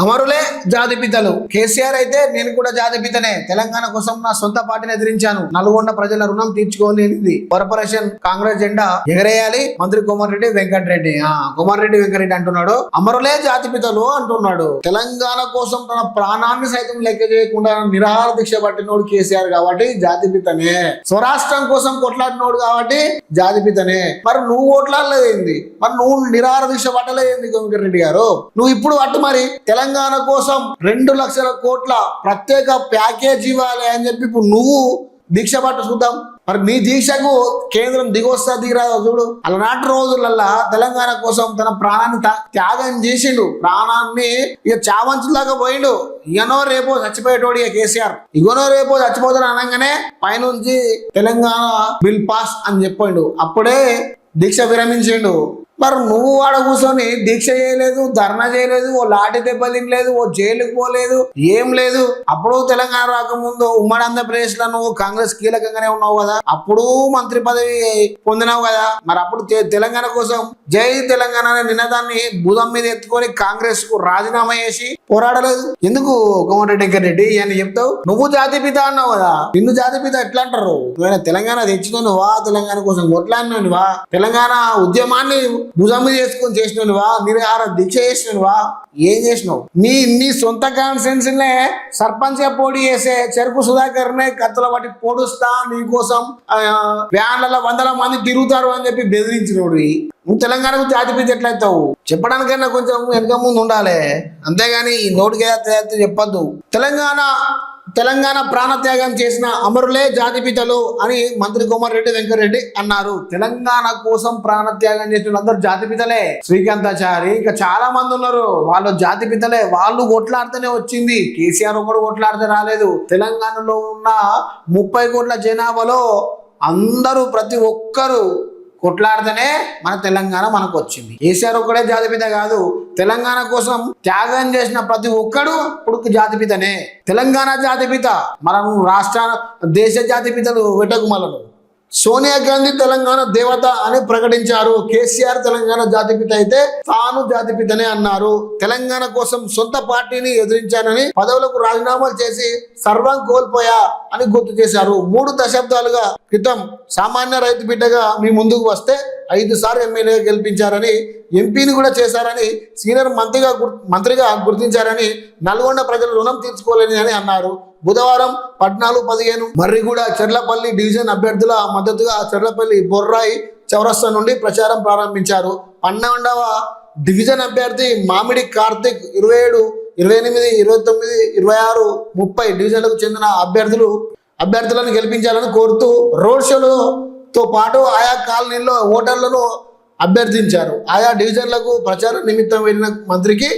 అమరులే జాతిపితలు కేసీఆర్ అయితే నేను కూడా జాతిపితనే తెలంగాణ కోసం నా సొంత పార్టీని ఎదిరించాను. నల్గొండ ప్రజల రుణం తీర్చుకోలేనిది కార్పొరేషన్ కాంగ్రెస్ జెండా ఎగరేయాలి. మంత్రి కోమారెడ్డి వెంకటరెడ్డి. ఆ కోమారెడ్డి వెంకటరెడ్డి అంటున్నాడు. అమరులే జాతిపితలు అంటున్నాడు. తెలంగాణ కోసం తన ప్రాణాన్ని సైతం లెక్క చేయకుండా నిరాహార దీక్ష పట్టినోడు కేసీఆర్ కాబట్టి జాతిపితనే స్వరాష్ట్రం కోసం కొట్లాడినోడు కాబట్టి జాతిపితనే మరి నువ్వు కొట్లాడలేదేంది మరి నువ్వు నిరాహార దీక్ష పట్టలేదేంది కోమటిరెడ్డి గారు? నువ్వు ఇప్పుడు పట్టు మరి తెలంగాణ తెలంగాణ కోసం రెండు లక్షల కోట్ల ప్రత్యేక ప్యాకేజ్ ఇవ్వాలి అని చెప్పి ఇప్పుడు నువ్వు దీక్ష పట్టు చూద్దాం. మరి నీ దీక్షకు కేంద్రం దిగొస్తా దిగిరాదో చూడు. అలనాటి రోజులల్లా తెలంగాణ కోసం తన ప్రాణాన్ని త్యాగం చేసిండు. ప్రాణాన్ని ఇక చావంచులాగా పోయిండు. ఇగనో రేపో చచ్చిపోయేటోడు ఇక కేసీఆర్. ఇగనో రేపో చచ్చిపోతాడు అనగానే పైనుంచి తెలంగాణ బిల్ పాస్ అని చెప్పిండు. అప్పుడే దీక్ష విరమించిండు. మరి నువ్వు ఆడ కూర్చొని దీక్ష చేయలేదు ధర్నా చేయలేదు ఓ లాఠీ దెబ్బ తినలేదు ఓ జైలుకు పోలేదు ఏం లేదు. అప్పుడు తెలంగాణ రాకముందు ఉమ్మడి ఆంధ్రప్రదేశ్లో నువ్వు కాంగ్రెస్ కీలకంగానే ఉన్నావు కదా. అప్పుడు మంత్రి పదవి పొందినావు కదా. మరి అప్పుడు తెలంగాణ కోసం జై తెలంగాణ అనే నినాదాన్ని భుజం మీద ఎత్తుకొని కాంగ్రెస్కు రాజీనామా చేసి పోరాడలేదు. ఎందుకు కోమటిరెడ్డి వెంకటరెడ్డి? అని చెప్తావు? నువ్వు జాతి పిత అన్నావు కదా. నిన్ను జాతి పిత ఎట్లా అంటారు? నువ్వైనా తెలంగాణ వా తెలంగాణ కోసం కొట్లాడినవా తెలంగాణ ఉద్యమాన్ని భుజం చేసుకొని చేసినవా నిరాహార దీక్ష చేసినవా ఏం చేసినావు? నీ నీ సొంత కాన్ఫిడెన్స్ నే సర్పంచ్ పోటీ చేసే చెరుకు సుధాకర్ నే కత్తుల పట్టి పొడుస్తా నీకోసం వ్యాన్లలో వందల మంది తిరుగుతారు అని చెప్పి బెదిరించినోడు నువ్వు తెలంగాణకు జాతిపిత ఎట్లయితావు? చెప్పడానికైనా కొంచెం వెనక ముందు ఉండాలి. అంతేగాని ఈ నోటికి చెప్పద్దు. తెలంగాణ తెలంగాణ ప్రాణత్యాగం చేసిన అమరులే జాతిపితలు అని మంత్రి కోమారెడ్డి వెంకరెడ్డి అన్నారు. తెలంగాణ కోసం ప్రాణత్యాగం చేసిన అందరు జాతిపితలే. శ్రీకాంతాచారి ఇంకా చాలా మంది ఉన్నారు. వాళ్ళు జాతిపితలే. వాళ్ళు కొట్లాడితేనే వచ్చింది. కేసీఆర్ ఒకడు కొట్లాడితే రాలేదు. తెలంగాణలో ఉన్న ముప్పై కోట్ల జనాభాలో అందరూ ప్రతి ఒక్కరూ కొట్లాడితేనే మన తెలంగాణ మనకు వచ్చింది కేసీఆర్ ఒక్కడే జాతిపిత కాదు. తెలంగాణ కోసం త్యాగం చేసిన ప్రతి ఒక్కడు ఇప్పుడు జాతిపితనే తెలంగాణ జాతిపిత మనం రాష్ట్ర దేశ జాతిపితలు వెటకుమలను సోనియా గాంధీ తెలంగాణ దేవత అని ప్రకటించారు. కేసీఆర్ తెలంగాణ జాతిపిత అయితే తాను జాతిపితనే అన్నారు. తెలంగాణ కోసం సొంత పార్టీని ఎదిరించానని పదవులకు రాజీనామాలు చేసి సర్వం కోల్పోయా అని గుర్తు చేశారు. మూడు దశాబ్దాలుగా క్రితం సామాన్య రైతు బిడ్డగా మీ ముందుకు వస్తే ఐదు సార్లు ఎమ్మెల్యే గెలిపించారని ఎంపీని కూడా చేశారని సీనియర్ మంత్రిగా గుర్- మంత్రిగా గుర్తించారని నల్గొండ ప్రజలు రుణం తీర్చుకోలేని అని అన్నారు. బుధవారం పద్నాలుగు పదిహేను మర్రిగూడ చెర్లపల్లి డివిజన్ అభ్యర్థుల మద్దతుగా చెర్లపల్లి బొర్రాయి చౌరస్తా నుండి ప్రచారం ప్రారంభించారు. పన్నెండవ డివిజన్ అభ్యర్థి మామిడి కార్తిక్ ఇరవై ఏడు ఇరవై ఎనిమిది ఇరవై తొమ్మిది ఇరవై ఆరు ముప్పై డివిజన్లకు చెందిన అభ్యర్థులు అభ్యర్థులను గెలిపించాలని కోరుతూ రోడ్ షోలతో పాటు ఆయా కాలనీల్లో ఓటర్లను అభ్యర్థించారు. ఆయా డివిజన్లకు ప్రచార నిమిత్తం వెళ్ళిన మంత్రికి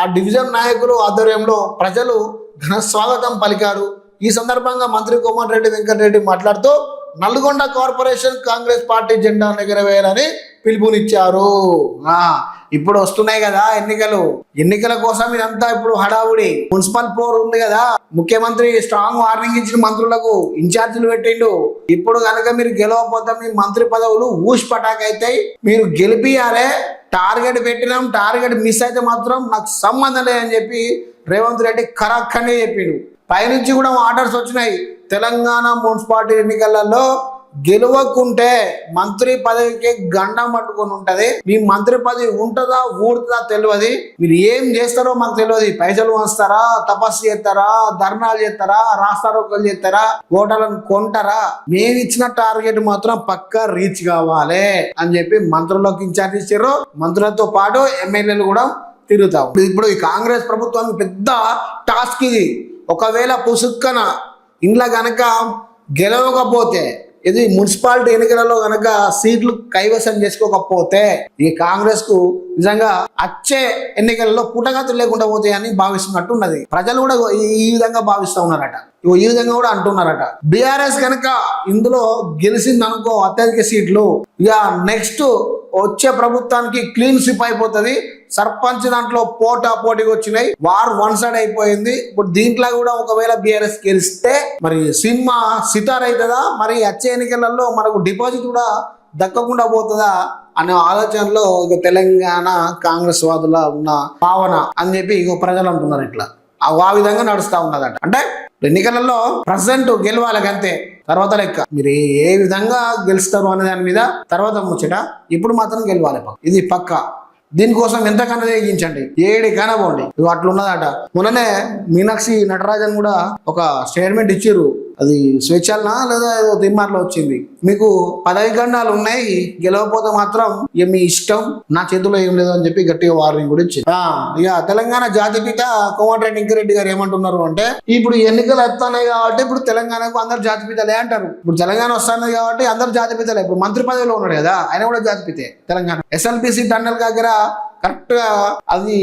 ఆ డివిజన్ నాయకులు ఆధ్వర్యంలో ప్రజలు ఘన స్వాగతం పలికారు. ఈ సందర్భంగా మంత్రి కోమటిరెడ్డి వెంకటరెడ్డి మాట్లాడుతూ నల్గొండ కార్పొరేషన్ కాంగ్రెస్ పార్టీ జెండా ఎగరవేయాలని పిలుపునిచ్చారు. ఇప్పుడు వస్తున్నాయి కదా ఎన్నికలు. ఎన్నికల కోసం ఇదంతా ఇప్పుడు హడావుడి. మున్సిపల్ పోర్ ఉంది కదా. ముఖ్యమంత్రి స్ట్రాంగ్ వార్నింగ్ ఇచ్చిన మంత్రులకు ఇన్ఛార్జీలు పెట్టిండు. ఇప్పుడు కనుక మీరు గెలవకపోతే మీ మంత్రి పదవులు ఊష్ పటాక్ అయితే మీరు గెలిపియాలే. టార్గెట్ పెట్టినాం టార్గెట్ మిస్ అయితే మాత్రం నాకు సంబంధం లేదని చెప్పి రేవంత్ రెడ్డి కరక్కనే చెప్పిండు. పైనుంచి కూడా ఆర్డర్స్ వచ్చినాయి. తెలంగాణ మున్సిపాలిటీ ఎన్నికలలో గెలవకుంటే మంత్రి పదవికి గండం పట్టుకొని ఉంటది. మీ మంత్రి పదవి ఉంటుందా ఊడుతుందా తెలియదు మీరు ఏం చేస్తారో మాకు తెలియదు పైసలు వస్తారా తపస్సు చేస్తారా ధర్నాలు చేస్తారా రాస్తారోకలు చేస్తారా ఓటర్లను కొంటారా? మేము ఇచ్చిన టార్గెట్ మాత్రం పక్కా రీచ్ కావాలి అని చెప్పి మంత్రులకు ఇన్ఛార్జ్ ఇచ్చారు. మంత్రులతో పాటు ఎమ్మెల్యేలు కూడా తిరుగుతాం ఇప్పుడు ఈ కాంగ్రెస్ ప్రభుత్వానికి పెద్ద టాస్క్ ఇది. ఒకవేళ పుసుక్కన ఇంట్లో గనక గెలవకపోతే ఇది మున్సిపాలిటీ ఎన్నికలలో గనక సీట్లు కైవసం చేసుకోకపోతే ఈ కాంగ్రెస్కు నిజంగా వచ్చే ఎన్నికలలో పుటగతులు లేకుండా పోతాయని భావిస్తున్నట్టు ఉన్నది ప్రజలు కూడా ఈ- విధంగా భావిస్తూ ఉన్నారట. ఈ విధంగా కూడా అంటున్నారట. బీఆర్ఎస్ కనుక ఇందులో గెలిచింది అనుకో అత్యధిక సీట్లు ఇక నెక్స్ట్ వచ్చే ప్రభుత్వానికి క్లీన్ స్విప్ అయిపోతుంది. సర్పంచ్ దాంట్లో పోటా పోటీగా వచ్చినాయి. వార్ వన్ సైడ్ అయిపోయింది. ఇప్పుడు దీంట్లో కూడా ఒకవేళ బీఆర్ఎస్ గెలిస్తే మరి సినిమా సితార్ అవుతుందా? మరి వచ్చే ఎన్నికలలో మనకు డిపాజిట్ కూడా దక్కకుండా పోతుందా? అనే ఆలోచనలో ఇక తెలంగాణ కాంగ్రెస్ వాదుల ఉన్న భావన అని చెప్పి ఇక ప్రజలు అంటున్నారు ఇట్లా. ఆ విధంగా నడుస్తా ఉన్నదట. అంటే ఎన్నికలలో ప్రజెంట్ గెలవాలి అంతే తర్వాత లెక్క. మీరు ఏ- విధంగా గెలుస్తారు అనే దాని మీద తర్వాత ముచ్చట. ఇప్పుడు మాత్రం గెలవాలి ఇది పక్క. దీనికోసం ఎంతకన్నా తెగించండి ఏడి కనబోండి అట్లున్నదట. మొన్ననే మీనాక్షి నటరాజన్ కూడా ఒక స్టేట్మెంట్ ఇచ్చారు అది స్వేచ్ఛలనా లేదా ఏదో తిమ్మార్లో వచ్చింది? మీకు పదవి గండాలు ఉన్నాయి గెలవకపోతే మాత్రం ఇక మీ ఇష్టం నా చేతిలో ఏం లేదు అని చెప్పి గట్టిగా వార్నింగ్ కూడా ఇచ్చింది ఇక తెలంగాణ జాతిపిత కోమటిరెడ్డి ఇంకిరెడ్డి గారు ఏమంటున్నారు అంటే ఇప్పుడు ఎన్నికలు వస్తున్నాయి కాబట్టి ఇప్పుడు తెలంగాణకు అందరు జాతిపితలే అంటారు. ఇప్పుడు తెలంగాణ వస్తున్నది కాబట్టి అందరు జాతిపితలే ఇప్పుడు మంత్రి పదవిలో ఉన్నాడు కదా ఆయన కూడా జాతిపితే తెలంగాణ. ఎస్ఎల్పిసి టన్నెల్ దగ్గర కరెక్ట్గా అది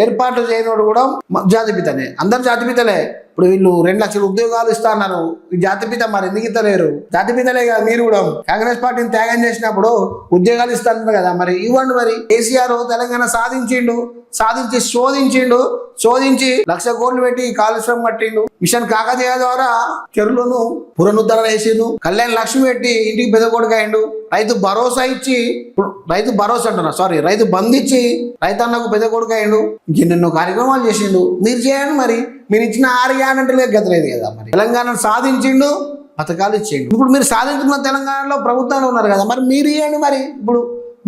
ఏర్పాటు చేయనోడు కూడా మ- జాతిపితనే అందరు జాతిపితలే ఇప్పుడు వీళ్ళు రెండు లక్షల ఉద్యోగాలు ఇస్తా అన్నారు. ఈ జాతిపిత మరి ఎందుకు ఇస్తలేరు? జాతిపితలే కదా మీరు కూడా. కాంగ్రెస్ పార్టీని త్యాగం చేసినప్పుడు ఉద్యోగాలు ఇస్తాను కదా మరి. ఇవ్వండి మరి. కేసీఆర్ తెలంగాణ సాధించిండు సాధించి శోధించిండు శోధించి లక్ష కోట్లు పెట్టి కాలుష్యం కట్టిండు మిషన్ కాకతీయ ద్వారా చెరువులను పునరుద్ధరణ చేసిండు. కళ్యాణ్ లక్ష్మి పెట్టి ఇంటికి పెద్దకొడుకైండు రైతు భరోసా ఇచ్చి ఇప్పుడు రైతు భరోసా అంటున్నా సారీ రైతు బంధించి రైతన్నకు పెద్ద కొడుకు అయ్యిండు ఎన్నెన్నో కార్యక్రమాలు చేసిండు. మీరు చేయండి మరి. మీరు ఇచ్చిన ఆరు గ్యారంటీలే గతలేదు కదా మరి. తెలంగాణను సాధించిండు పథకాలు ఇచ్చేయండి ఇప్పుడు మీరు సాధించుకున్న తెలంగాణలో ప్రభుత్వాలు ఉన్నారు కదా మరి మీరు ఇవ్వండి మరి. ఇప్పుడు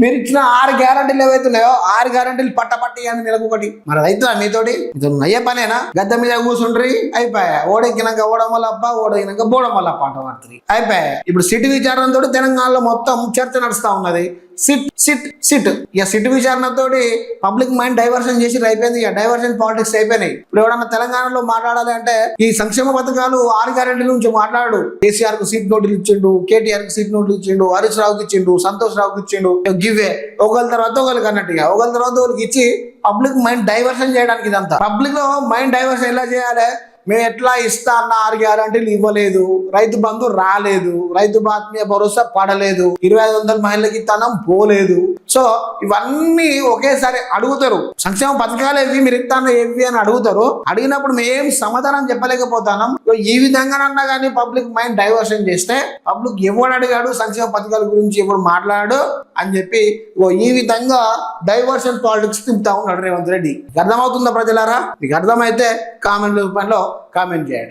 మీరు ఇచ్చిన ఆరు గ్యారంటీలు ఏవైతున్నాయో ఆరు గ్యారంటీలు పట్ట పట్టి అని నెలకొకటి మరి రైతులా మీతోటి? ఇది అయ్యే పనేనా? గద్ద మీద కూర్చుండ్రి అయిపోయా. ఓడెక్కినాక ఓడమల్లప్ప ఓడెక్కినాక బోడమల్లప్ప అంట పడుతుంది అయిపోయా. ఇప్పుడు సిటీ విచారంతో తెలంగాణలో మొత్తం చర్చ నడుస్తా ఉన్నది. SIT SIT SIT. ఇక సిట్ విచారణతోటి పబ్లిక్ మైండ్ డైవర్షన్ చేసి అయిపోయింది ఇక డైవర్షన్ పాలిటిక్స్ అయిపోయినాయి. ఇప్పుడు ఎవడన్నా తెలంగాణలో మాట్లాడాలి అంటే ఈ సంక్షేమ పథకాలు ఆరు గ్యారెంటీల నుంచి మాట్లాడు. కేసీఆర్కు సీట్ నోట్లు ఇచ్చిండు కేటీఆర్కు సీట్ నోట్లు ఇచ్చిండు హరీష్ రావుకి ఇచ్చిండు సంతోష్ రావుకి ఇచ్చిండు. గివ్వే ఒకళ్ళ తర్వాత ఒకరికి అన్నట్టుగా ఒకళ్ళ తర్వాత ఒకరికి ఇచ్చి పబ్లిక్ మైండ్ డైవర్షన్ చేయడానికి ఇదంతా. పబ్లిక్లో మైండ్ డైవర్షన్ ఎలా చేయాలి? మేము ఎట్లా ఇస్తా అన్న ఆరు గ్యారంటీలు ఇవ్వలేదు. రైతు బంధు రాలేదు. రైతు బాత్మీయ భరోసా పడలేదు. ఇరవై ఐదు వందల మహిళలకి తనం పోలేదు. సో ఇవన్నీ ఒకేసారి అడుగుతారు. సంక్షేమ పథకాలు ఏవి మీరు ఇస్తాను ఏవి అని అడుగుతారు. అడిగినప్పుడు మేము సమాధానం చెప్పలేకపోతాం ఈ విధంగానన్నా కానీ పబ్లిక్ మైండ్ డైవర్షన్ చేస్తే పబ్లిక్ ఎవడు అడిగాడు సంక్షేమ పథకాల గురించి ఎవడు మాట్లాడాడు అని చెప్పి ఈ విధంగా డైవర్షన్ పాలిటిక్స్ తింటా ఉన్నాడు రేవంత్ రెడ్డి. అర్థమవుతుందా ప్రజలారా? మీకు అర్థమైతే కామెంట్ రూపంలో కామెంట్ చేయండి.